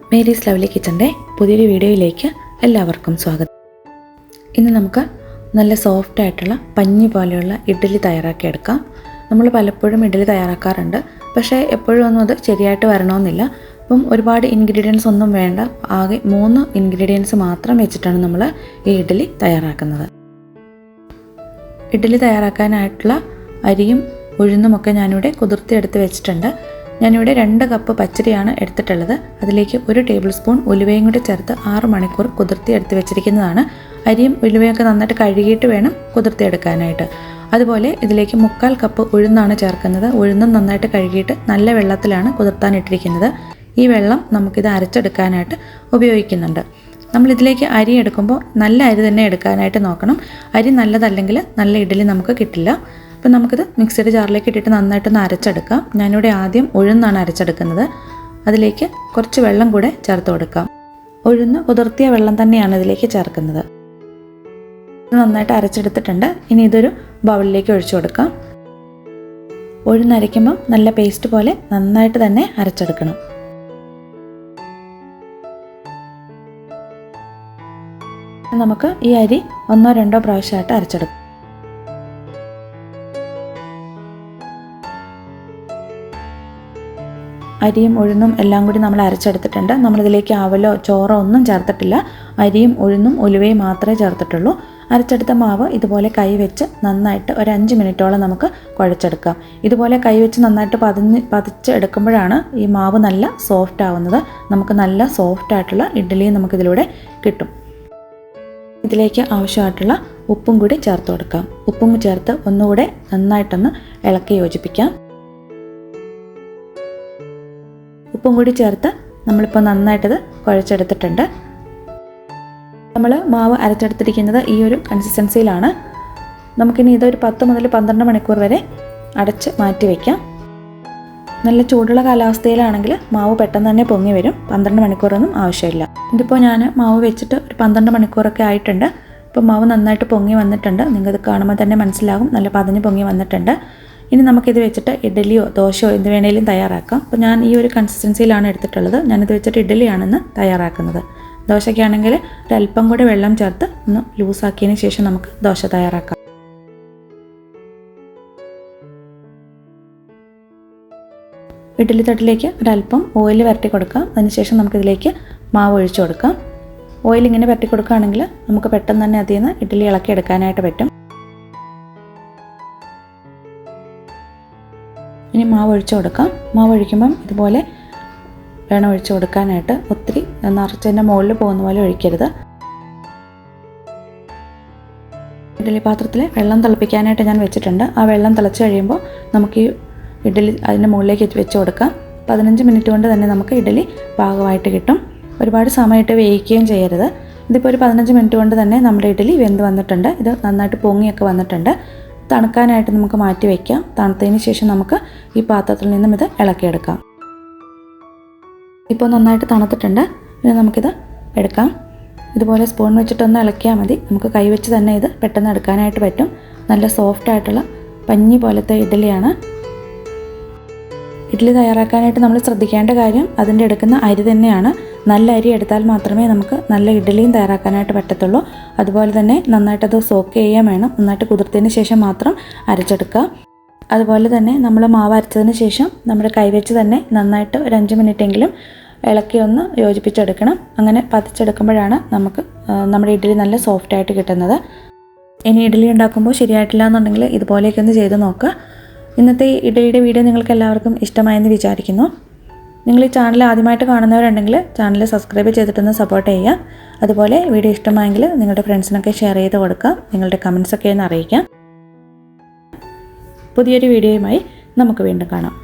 Mary's lovely കിച്ചന്റെ പുതിയൊരു വീഡിയോയിലേക്ക് എല്ലാവർക്കും സ്വാഗതം. ഇന്ന് നമുക്ക് നല്ല സോഫ്റ്റ് ആയിട്ടുള്ള പഞ്ഞി പോലെയുള്ള ഇഡ്ഡലി തയ്യാറാക്കിയെടുക്കാം നമ്മൾ പലപ്പോഴും ഇഡ്ഡലി തയ്യാറാക്കാറുണ്ട്. പക്ഷേ എപ്പോഴും ഒന്നും അത് ശരിയായിട്ട് വരണമെന്നില്ല. അപ്പം ഒരുപാട് ഇൻഗ്രീഡിയൻസ് ഒന്നും വേണ്ട. ആകെ മൂന്ന് ഇൻഗ്രീഡിയൻസ് മാത്രം വെച്ചിട്ടാണ് നമ്മൾ ഈ ഇഡ്ഡലി തയ്യാറാക്കുന്നത്. ഇഡ്ഡലി തയ്യാറാക്കാനായിട്ടുള്ള അരിയും ഉഴുന്നുമൊക്കെ ഞാനിവിടെ കുതിർത്തിയെടുത്ത് വെച്ചിട്ടുണ്ട്. ഞാനിവിടെ രണ്ട് കപ്പ് പച്ചരിയാണ് എടുത്തിട്ടുള്ളത്. അതിലേക്ക് ഒരു ടേബിൾ സ്പൂൺ ഉലുവയും കൂടി ചേർത്ത് ആറ് മണിക്കൂർ കുതിർത്തി എടുത്ത് വെച്ചിരിക്കുന്നതാണ്. അരിയും ഉലുവയൊക്കെ നന്നായിട്ട് കഴുകിയിട്ട് വേണം കുതിർത്തി എടുക്കാനായിട്ട്. അതുപോലെ ഇതിലേക്ക് മുക്കാൽ കപ്പ് ഉഴുന്നാണ് ചേർക്കുന്നത്. ഉഴുന്നും നന്നായിട്ട് കഴുകിയിട്ട് നല്ല വെള്ളത്തിലാണ് കുതിർത്താനിട്ടിരിക്കുന്നത് ഈ വെള്ളം നമുക്കിത് അരച്ചെടുക്കാനായിട്ട് ഉപയോഗിക്കുന്നുണ്ട്. നമ്മളിതിലേക്ക് അരി എടുക്കുമ്പോൾ നല്ല അരി തന്നെ എടുക്കാനായിട്ട് നോക്കണം. അരി നല്ലതല്ലെങ്കിൽ നല്ല ഇഡലി നമുക്ക് കിട്ടില്ല. അപ്പം നമുക്കിത് മിക്സിയുടെ ജാറിലേക്ക് ഇട്ടിട്ട് നന്നായിട്ടൊന്ന് അരച്ചെടുക്കാം. ഞാനിവിടെ ആദ്യം ഉഴുന്നാണ് അരച്ചെടുക്കുന്നത്. അതിലേക്ക് കുറച്ച് വെള്ളം കൂടെ ചേർത്ത് കൊടുക്കാം. ഉഴുന്ന് കുതിർത്തിയ വെള്ളം തന്നെയാണ് ഇതിലേക്ക് ചേർക്കുന്നത്. നന്നായിട്ട് അരച്ചെടുത്തിട്ടുണ്ട്. ഇനി ഇതൊരു ബൗളിലേക്ക് ഒഴിച്ചു കൊടുക്കാം. ഉഴുന്നരയ്ക്കുമ്പം നല്ല പേസ്റ്റ് പോലെ നന്നായിട്ട് തന്നെ അരച്ചെടുക്കണം. നമുക്ക് ഈ അരി ഒന്നോ രണ്ടോ പ്രാവശ്യമായിട്ട് അരച്ചെടുക്കാം. അരിയും ഉഴുന്നും എല്ലാം കൂടി നമ്മൾ അരച്ചെടുത്തിട്ടുണ്ട്. നമ്മളിതിലേക്ക് ആവലോ ചോറോ ഒന്നും ചേർത്തിട്ടില്ല. അരിയും ഉഴുന്നും ഉലുവയും മാത്രമേ ചേർത്തിട്ടുള്ളൂ. അരച്ചെടുത്ത മാവ് ഇതുപോലെ കൈവച്ച് നന്നായിട്ട് ഒരു അഞ്ച് മിനിറ്റോളം നമുക്ക് കുഴച്ചെടുക്കാം. ഇതുപോലെ കൈവച്ച് നന്നായിട്ട് പതിഞ്ഞ് പതിച്ച് എടുക്കുമ്പോഴാണ് ഈ മാവ് നല്ല സോഫ്റ്റ് ആവുന്നത്. നമുക്ക് നല്ല സോഫ്റ്റ് ആയിട്ടുള്ള ഇഡ്ഡലിയും നമുക്കിതിലൂടെ കിട്ടും. ഇതിലേക്ക് ആവശ്യമായിട്ടുള്ള ഉപ്പും കൂടി ചേർത്ത് കൊടുക്കാം. ഉപ്പും ചേർത്ത് ഒന്നുകൂടെ നന്നായിട്ടൊന്ന് ഇളക്കി യോജിപ്പിക്കാം. ഉപ്പും കൂടി ചേർത്ത് നമ്മളിപ്പോൾ നന്നായിട്ടത് കുഴച്ചെടുത്തിട്ടുണ്ട്. നമ്മൾ മാവ് അരച്ചെടുത്തിരിക്കുന്നത് ഈ ഒരു കൺസിസ്റ്റൻസിയിലാണ് നമുക്കിനി ഇതൊരു പത്ത് മുതൽ പന്ത്രണ്ട് മണിക്കൂർ വരെ അടച്ച് മാറ്റി വയ്ക്കാം നല്ല ചൂടുള്ള കാലാവസ്ഥയിലാണെങ്കിൽ മാവ് പെട്ടെന്ന് തന്നെ പൊങ്ങി വരും. പന്ത്രണ്ട് മണിക്കൂറൊന്നും ആവശ്യമില്ല. ഇതിപ്പോൾ ഞാൻ മാവ് വെച്ചിട്ട് ഒരു പന്ത്രണ്ട് മണിക്കൂറൊക്കെ ആയിട്ടുണ്ട്. ഇപ്പോൾ മാവ് നന്നായിട്ട് പൊങ്ങി വന്നിട്ടുണ്ട്. നിങ്ങൾക്ക് കാണുമ്പോൾ തന്നെ മനസ്സിലാകും. നല്ല പതിഞ്ഞ് പൊങ്ങി വന്നിട്ടുണ്ട്. ഇനി നമുക്കിത് വെച്ചിട്ട് ഇഡലിയോ ദോശയോ എന്ത് വേണേലും തയ്യാറാക്കാം. അപ്പോൾ ഞാൻ ഈ ഒരു കൺസിസ്റ്റൻസിയിലാണ് എടുത്തിട്ടുള്ളത്. ഞാനിത് വെച്ചിട്ട് ഇഡലിയാണെന്ന് തയ്യാറാക്കുന്നത്. ദോശയ്ക്കാണെങ്കിൽ ഒരല്പം കൂടി വെള്ളം ചേർത്ത് ഒന്ന് ലൂസാക്കിയതിന് ശേഷം നമുക്ക് ദോശ തയ്യാറാക്കാം. ഇഡ്ഡലി തട്ടിലേക്ക് ഒരല്പം ഓയിൽ വരട്ടി കൊടുക്കാം. അതിനുശേഷം നമുക്കിതിലേക്ക് മാവ് ഒഴിച്ചു കൊടുക്കാം. ഓയിൽ ഇങ്ങനെ വരട്ടി കൊടുക്കുകയാണെങ്കിൽ നമുക്ക് പെട്ടെന്ന് തന്നെ അതിൽ നിന്ന് ഇഡ്ഡലി ഇളക്കി എടുക്കാനായിട്ട് പറ്റും. ഇനി മാവ് ഒഴിച്ചു കൊടുക്കാം. മാവ് ഒഴിക്കുമ്പം ഇതുപോലെ വേണം ഒഴിച്ചു കൊടുക്കാനായിട്ട് ഒത്തിരി നിറച്ചതിന്റെ മുകളിൽ പോകുന്ന പോലെ ഒഴിക്കരുത്. ഇഡ്ഡലി പാത്രത്തിൽ വെള്ളം തിളപ്പിക്കാനായിട്ട് ഞാൻ വെച്ചിട്ടുണ്ട്. ആ വെള്ളം തിളച്ച് കഴിയുമ്പോൾ നമുക്ക് ഈ ഇഡ്ഡലി അതിന്റെ മുകളിലേക്ക് വെച്ച് കൊടുക്കാം. പതിനഞ്ച് മിനിറ്റ് കൊണ്ട് തന്നെ നമുക്ക് ഇഡ്ഡലി പാകമായിട്ട് കിട്ടും. ഒരുപാട് സമയമായിട്ട് വേവിക്കുകയും ചെയ്യരുത്. ഇതിപ്പോൾ ഒരു പതിനഞ്ച് മിനിറ്റ് കൊണ്ട് തന്നെ നമ്മുടെ ഇഡ്ഡലി വെന്ത് വന്നിട്ടുണ്ട്. ഇത് നന്നായിട്ട് പൊങ്ങിയൊക്കെ വന്നിട്ടുണ്ട്. തണുക്കാനായിട്ട് നമുക്ക് മാറ്റി വയ്ക്കാം തണുത്തതിന് ശേഷം നമുക്ക് ഈ പാത്രത്തിൽ നിന്നും ഇത് ഇളക്കിയെടുക്കാം. ഇപ്പോൾ നന്നായിട്ട് തണുത്തിട്ടുണ്ട്. ഇനി നമുക്കിത് എടുക്കാം. ഇതുപോലെ സ്പൂൺ വെച്ചിട്ടൊന്ന് ഇളക്കിയാൽ മതി. നമുക്ക് കൈവച്ച് തന്നെ ഇത് പെട്ടെന്ന് എടുക്കാനായിട്ട് പറ്റും. നല്ല സോഫ്റ്റ് ആയിട്ടുള്ള പഞ്ഞി പോലത്തെ ഇഡ്ഡലിയാണ്. ഇഡ്ഡലി തയ്യാറാക്കാനായിട്ട് നമ്മൾ ശ്രദ്ധിക്കേണ്ട കാര്യം അതിന്റെ എടുക്കുന്ന അരി തന്നെയാണ്. നല്ല അരി എടുത്താൽ മാത്രമേ നമുക്ക് നല്ല ഇഡ്ഡലിയും തയ്യാറാക്കാനായിട്ട് പറ്റത്തുള്ളൂ. അതുപോലെ തന്നെ നന്നായിട്ടത് സോക്ക് ചെയ്യാൻ വേണം. നന്നായിട്ട് കുതിർത്തതിന് ശേഷം മാത്രം അരച്ചെടുക്കുക. അതുപോലെ തന്നെ നമ്മൾ മാവ് അരച്ചതിന് ശേഷം നമ്മുടെ കൈവച്ച് തന്നെ നന്നായിട്ട് ഒരു അഞ്ച് മിനിറ്റെങ്കിലും ഇളക്കി ഒന്ന് യോജിപ്പിച്ചെടുക്കണം. അങ്ങനെ പതിച്ചെടുക്കുമ്പോഴാണ് നമുക്ക് നമ്മുടെ ഇഡ്ഡലി നല്ല സോഫ്റ്റ് ആയിട്ട് കിട്ടുന്നത്. ഇനി ഇഡ്ഡലി ഉണ്ടാക്കുമ്പോൾ ശരിയായിട്ടില്ല എന്നുണ്ടെങ്കിൽ ഇതുപോലെയൊക്കെ ഒന്ന് ചെയ്ത് നോക്കുക. ഇന്നത്തെ ഇഡലിയുടെ വീഡിയോ നിങ്ങൾക്ക് എല്ലാവർക്കും ഇഷ്ടമായെന്ന് വിചാരിക്കുന്നു. നിങ്ങൾ ഈ ചാനൽ ആദ്യമായിട്ട് കാണുന്നവരുണ്ടെങ്കിൽ ചാനൽ സബ്സ്ക്രൈബ് ചെയ്തിട്ടൊന്ന് സപ്പോർട്ട് ചെയ്യുക. അതുപോലെ വീഡിയോ ഇഷ്ടമായെങ്കിൽ നിങ്ങളുടെ ഫ്രണ്ട്സിനൊക്കെ ഷെയർ ചെയ്ത് കൊടുക്കുക നിങ്ങളുടെ കമൻസൊക്കെ ഒന്ന് അറിയിക്കാം. പുതിയൊരു വീഡിയോയുമായി നമുക്ക് വീണ്ടും കാണാം.